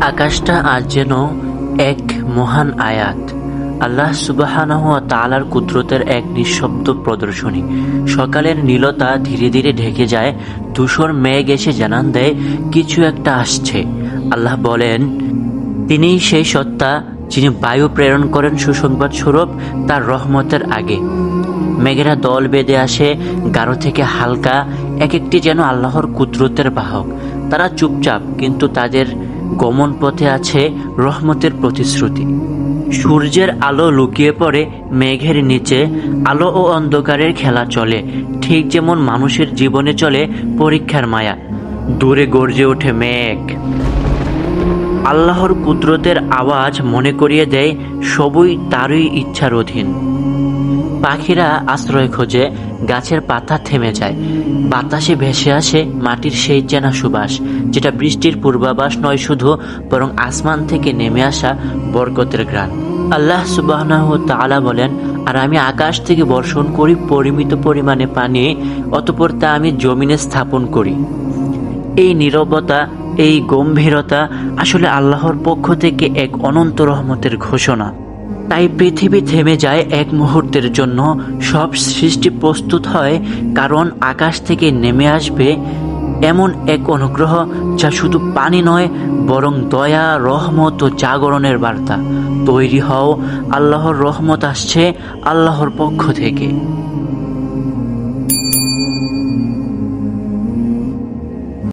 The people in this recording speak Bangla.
আকাশটা আজ যেন এক মহান আয়াত। আল্লাহ সুবাহানহ তালার কুদরতের এক নিঃশব্দ প্রদর্শনী। সকালের নীলতা ধীরে ধীরে ঢেকে যায়, ধূসর মেঘ এসে জানান দেয়, কিছু একটা আসছে। আল্লাহ বলেন, তিনিই সেই সত্তা যিনি বায়ু প্রেরণ করেন সুসংবাদ স্বরূপ তার রহমতের আগে। মেঘেরা দল বেঁধে আসে গাঢ় থেকে হালকা এক একটি যেন আল্লাহর কুদরতের বাহক। তারা চুপচাপ, কিন্তু তাদের গমন পথে আছে রহমতের প্রতিশ্রুতি। সূর্যের আলো লুকিয়ে পড়ে মেঘের নিচে, আলো ও অন্ধকারের খেলা চলে, ঠিক যেমন মানুষের জীবনে চলে পরীক্ষার মায়া। দূরে গর্জে ওঠে মেঘ। আল্লাহর কুদরতের আওয়াজ মনে করিয়ে দেয়, সবই তারই ইচ্ছার অধীন। পাখিরা আশ্রয় খোঁজে, গাছের পাতা থেমে যায়। বাতাসে ভেসে আসে মাটির সেই চেনা সুবাস, যেটা বৃষ্টির পূর্বাভাস নয় শুধু, বরং আসমান থেকে নেমে আসা বরকতের গ্রান আল্লাহ সুবাহ তাআলা বলেন, আর আমি আকাশ থেকে বর্ষণ করি, পরিমিত পরিমাণে পানি, অতপর তা আমি জমিনে স্থাপন করি। এই নীরবতা, এই গম্ভীরতা আসলে আল্লাহর পক্ষ থেকে এক অনন্ত রহমতের ঘোষণা। তাই পৃথিবী থেমে যায় এক মুহূর্তের জন্য। সব সৃষ্টি প্রস্তুত হয়, কারণ আকাশ থেকে নেমে আসবে এমন এক অনুগ্রহ যা শুধু পানি নয়, বরং দয়া, রহমত ও জাগরণের বার্তা। তৈরি হও, আল্লাহর রহমত আসছে আল্লাহর পক্ষ থেকে।